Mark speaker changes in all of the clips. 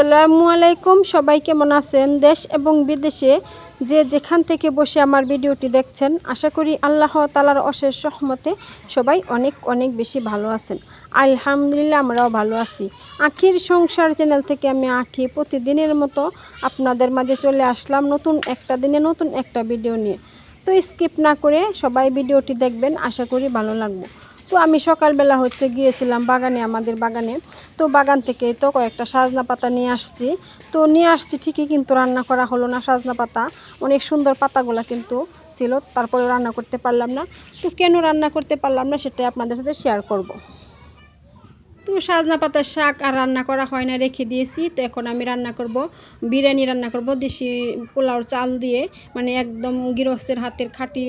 Speaker 1: আসসালামু আলাইকুম। সবাই কেমন আছেন? দেশ এবং বিদেশে যে যেখান থেকে বসে আমার ভিডিওটি দেখছেন, আশা করি আল্লাহ তালার অশেষ সহমতে সবাই অনেক অনেক বেশি ভালো আছেন। আলহামদুলিল্লাহ আমরাও ভালো আছি। আখির সংসার চ্যানেল থেকে আমি আঁকি প্রতিদিনের মতো আপনাদের মাঝে চলে আসলাম নতুন একটা দিনে, নতুন একটা ভিডিও নিয়ে। তো স্কিপ না করে সবাই ভিডিওটি দেখবেন, আশা করি ভালো লাগবে। তো আমি সকালবেলা হচ্ছে গিয়েছিলাম বাগানে, আমাদের বাগানে। তো বাগান থেকে তো কয়েকটা সাজনা পাতা নিয়ে আসছি। তো নিয়ে আসছি ঠিকই কিন্তু রান্না করা হলো না সাজনা পাতা। অনেক সুন্দর পাতাগুলো কিন্তু ছিল তারপরে রান্না করতে পারলাম না। তো কেন রান্না করতে পারলাম না সেটাই আপনাদের সাথে শেয়ার করব। তো সাজনা পাতার শাক আর রান্না করা হয় না, রেখে দিয়েছি। তো এখন আমি রান্না করব, বিরিয়ানি রান্না করব, দেশি পোলাওর চাল দিয়ে। মানে একদম গৃহস্থের হাতের খাঁটি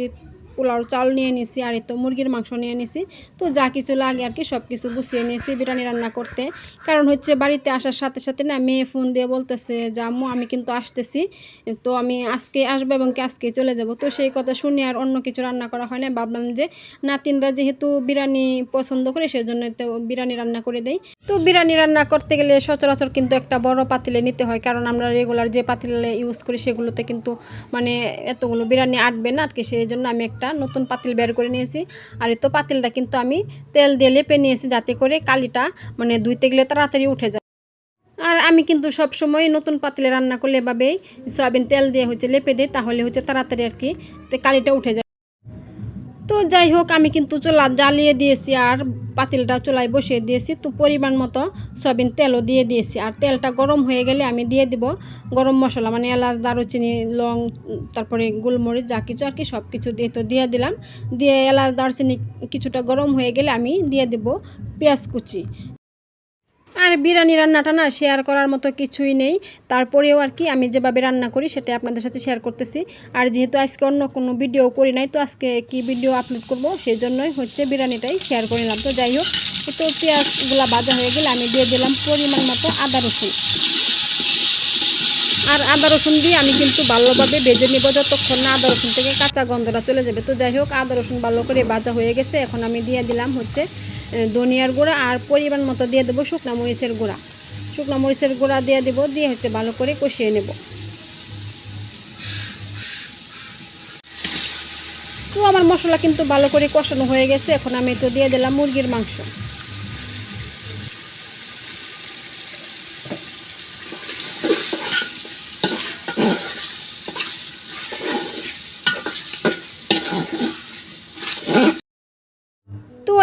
Speaker 1: পোলাওর চাল নিয়ে নিছি, আর তো মুরগির মাংস নিয়ে নিছি। তো যা কিছু লাগে আর কি, সব কিছু গুছিয়ে নিয়েছি বিরিয়ানি রান্না করতে। কারণ হচ্ছে বাড়িতে আসার সাথে সাথে না মেয়ে ফোন দিয়ে বলতেছে যে, আম্মু, আমি কিন্তু আসতেছি। তো আমি আজকে আসব এবং কি আজকে চলে যাব? তো সেই কথা শুনে আর অন্য কিছু রান্না করা হয় না। ভাবলাম যে নাতিনরা যেহেতু বিরিয়ানি পছন্দ করে সেই জন্য তো বিরিয়ানি রান্না করে দেই। তো বিরিয়ানি রান্না করতে গেলে সচরাচর কিন্তু একটা বড় পাতিলে নিতে হয়। কারণ আমরা রেগুলার যে পাতিলে ইউজ করি, সেগুলোতে কিন্তু মানে এতগুলো বিরিয়ানি আটবে না আটকে সেই জন্য আমি নতুন পাতিল বের করে নিয়েছি। আর এই তো পাতিলটা কিন্তু আমি তেল দিয়ে লেপে নিয়েছি যাতে করে কালিটা মানে ধুইতে গেলে তাড়াতাড়ি উঠে যায়। আর আমি কিন্তু সব সময় নতুন পাতিলে রান্না করলে এভাবেই সয়াবিন তেল দিয়ে হচ্ছে লেপে দিই, তাহলে হচ্ছে তাড়াতাড়ি আর কি কালিটা উঠে যায়। তো যাই হোক, আমি কিন্তু চুলা জ্বালিয়ে দিয়েছি আর পাতিলটা চুলায় বসিয়ে দিয়েছি। তো পরিমাণ মতো সয়াবিন তেলও দিয়ে দিয়েছি। আর তেলটা গরম হয়ে গেলে আমি দিয়ে দিব গরম মশলা মানে এলাচ, দারুচিনি, লং, তারপরে গোলমরিচ, যা কিছু আর কি সব কিছু দিয়ে তো দিয়ে দিলাম। দিয়ে এলাচ, দারুচিনি কিছুটা গরম হয়ে গেলে আমি দিয়ে দিব পেঁয়াজ কুচি। আর বিরিয়ানি রান্নাটা না শেয়ার করার মতো কিছুই নেই। তারপরেও আর কি আমি যেভাবে রান্না করি সেটা আপনাদের সাথে শেয়ার করতেছি। আর যেহেতু আজকে অন্য কোনো ভিডিও করি নাই, তো আজকে কি ভিডিও আপলোড করব সেই জন্যই হচ্ছে বিরিয়ানিটাই শেয়ার করে নিলাম। তো যাই হোক তো পেঁয়াজগুলা ভাজা হয়ে গেলে আমি দিয়ে দিলাম পরিমাণ মতো আদা রসুন। আর আদা রসুন দিয়ে আমি কিন্তু ভালোভাবে ভেজে নেব যতক্ষণ না আদা রসুন থেকে কাঁচা গন্ধটা চলে যাবে। তো যাই হোক, আদা রসুন ভালো করে ভাজা হয়ে গেছে। এখন আমি দিয়ে দিলাম হচ্ছে ধনিয়ার গুঁড়া আর পরিমাণ মতো দিয়ে দেবো শুকনা মরিচের গুঁড়া। শুকনো মরিচের গুঁড়া দিয়ে দেবো, দিয়ে হচ্ছে ভালো করে কষিয়ে নেব। তো আমার মশলা কিন্তু ভালো করে কষানো হয়ে গেছে, এখন আমি তো দিয়ে দিলাম মুরগির মাংস।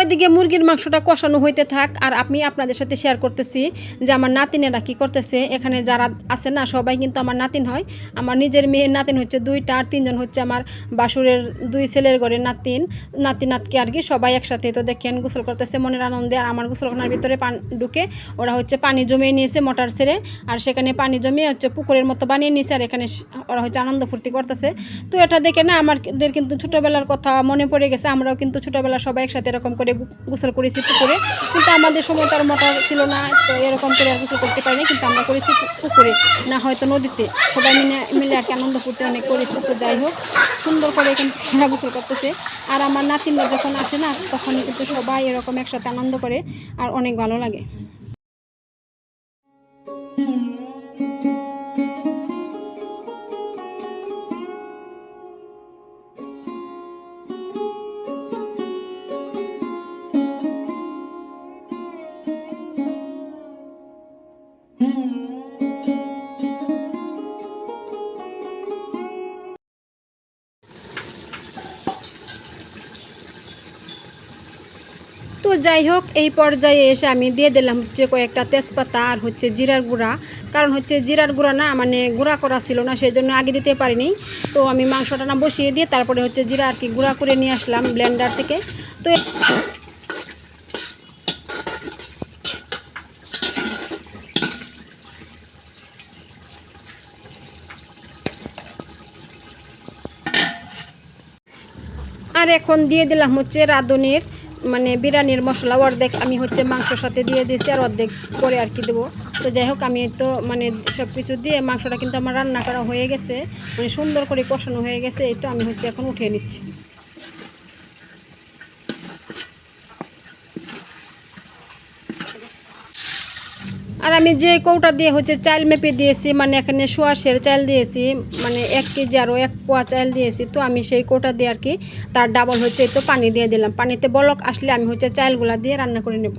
Speaker 1: ওইদিকে মুরগির মাংসটা কষানো হইতে থাক, আর আমি আপনাদের সাথে শেয়ার করতেছি যে আমার নাতিনেরা কি করতেছে। এখানে যারা আছে না, সবাই কিন্তু আমার নাতিন হয়। আমার নিজের মেয়ের নাতিন হচ্ছে দুইটা, আর তিনজন হচ্ছে আমার বাসুরের দুই ছেলের ঘরের নাতিন। নাতি নাতকে আর কি সবাই একসাথে। তো দেখেন, গোসল করতেছে মনের আনন্দে, আর আমার গোসলখানার ভিতরে পান ঢুকে ওরা হচ্ছে পানি জমিয়ে নিয়েছে মোটর ছেড়ে, আর সেখানে পানি জমিয়ে হচ্ছে পুকুরের মতো বানিয়ে নিয়েছে, আর এখানে ওরা হচ্ছে আনন্দ ফুর্তি করতেছে। তো এটা দেখে না, আমাদের কিন্তু ছোটোবেলার কথা মনে পড়ে গেছে, আমরাও কিন্তু ছোটোবেলা সবাই একসাথে এরকম করে গোসল করেছি পুকুরে কিন্তু আমাদের সময় তার মোটর ছিল না, তো এরকম করে আর গোসল করতে পারিনি, কিন্তু আমরা করেছি পুকুরে। না হয়তো নদীতে। সবাই মিলে মিলে আর কি আনন্দ করতে অনেক করেছি, তো যাই হোক, সুন্দর করে কিন্তু গোসল করতেছে। আর আমার নাতিনরা যখন আসে না, তখন কিন্তু সবাই এরকম একসাথে আনন্দ করে, আর অনেক ভালো লাগে। তো যাই হোক, এই পর্যায়ে এসে আমি দিয়ে দিলাম হচ্ছে কয়েকটা তেজপাতা আর হচ্ছে জিরার গুঁড়া। কারণ হচ্ছে জিরার গুঁড়া না মানে গুঁড়া করা ছিল না সেই জন্য আগে দিতে পারিনি। তো আমি মাংসটা না বসিয়ে দিয়ে তারপরে হচ্ছে জিরা আর কি গুঁড়া করে নিয়ে আসলাম ব্লেন্ডার থেকে। তো আর এখন দিয়ে দিলাম হচ্ছে রাঁধুনির মানে বিরিয়ানির মশলা অর্ধেক আমি হচ্ছে মাংসর সাথে দিয়ে দিয়েছি আর অর্ধেক করে আর কি দেবো। তো যাই হোক, আমি তো মানে সব কিছু দিয়ে মাংসটা কিন্তু আমার রান্না করা হয়ে গেছে মানে সুন্দর করে কষানো হয়ে গেছে, এই তো আমি হচ্ছে এখন উঠিয়ে নিচ্ছি। আর আমি যে কৌটা দিয়ে হচ্ছে চাল মেপে দিয়েছি মানে এখানে সোয়াশের চাল দিয়েছি মানে এক কেজি আরও এক পোয়া চাল দিয়েছি, তো আমি সেই কৌটা দিয়ে আর কি তার ডাবল হচ্ছে তো পানি দিয়ে দিলাম। পানিতে বলক আসলে আমি হচ্ছে চালগুলা দিয়ে রান্না করে নেব।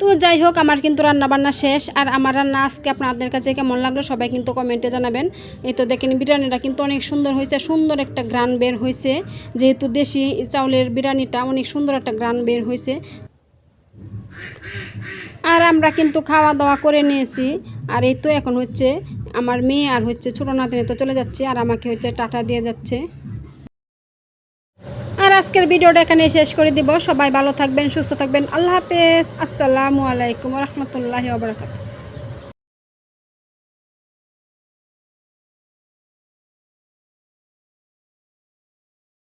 Speaker 1: তো যাই হোক, আমার কিন্তু রান্না বান্না শেষ। আর আমার রান্না আজকে আপনাদের কাছে কেমন লাগল সবাই কিন্তু কমেন্টে জানাবেন। এই তো দেখেন, বিরিয়ানিটা কিন্তু অনেক সুন্দর হয়েছে, সুন্দর একটা গ্রান বের হয়েছে। যেহেতু দেশি চাউলের বিরিয়ানিটা অনেক সুন্দর একটা গ্রান বের হয়েছে। আর আমরা কিন্তু খাওয়া দাওয়া করে নিয়েছি। আর এই তো এখন হচ্ছে আমার মেয়ে আর হচ্ছে ছোটো নাতিনি তো চলে যাচ্ছে, আর আমাকে হচ্ছে টাটা দিয়ে যাচ্ছে। আজকের ভিডিওটা এখানে শেষ করে দিব। সবাই ভালো থাকবেন, সুস্থ থাকবেন। আল্লাহ হাফেজ। আসসালামু আলাইকুম রহমতুল্লাহ